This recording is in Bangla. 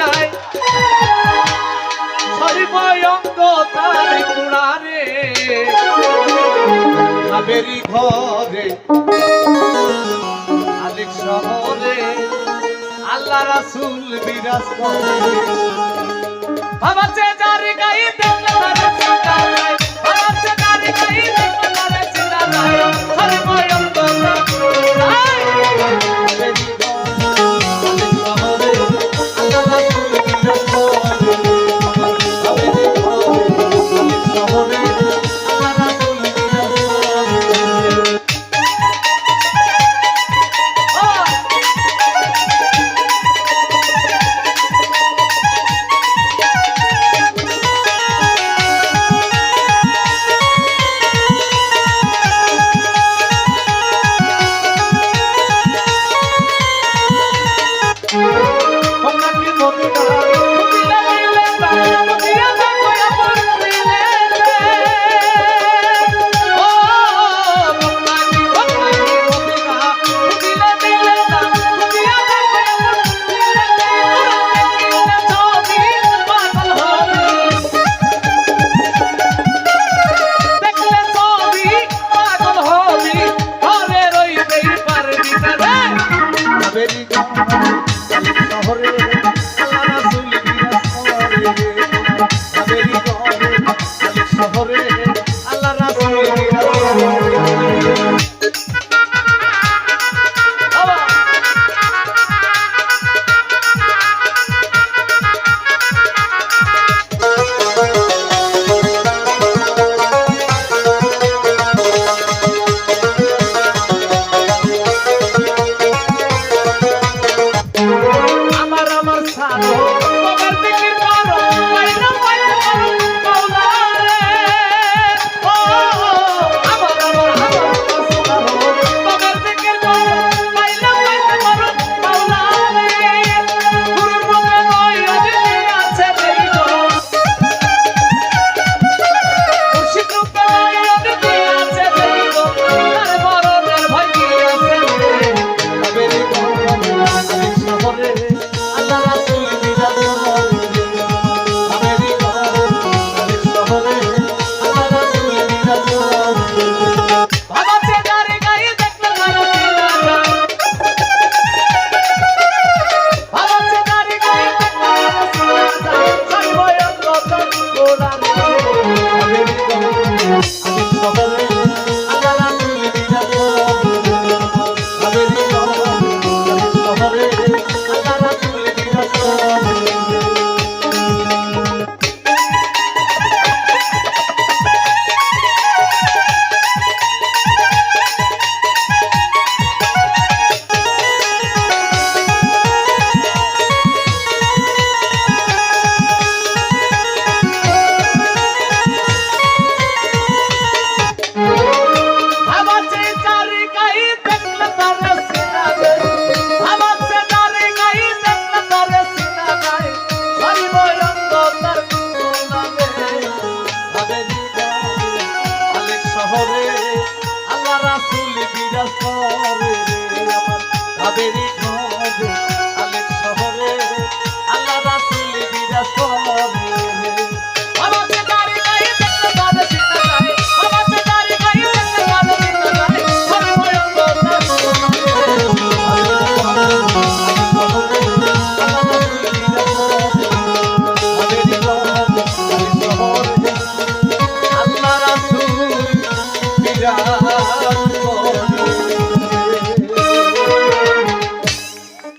যায় সর্বয়ঙ্গ তার কুড়ারে আবেরি ঘরে আলিক শহরে, আল্লাহ রাসুল বিরাজ করে। বাবা চেজার গাইতে very good. baby.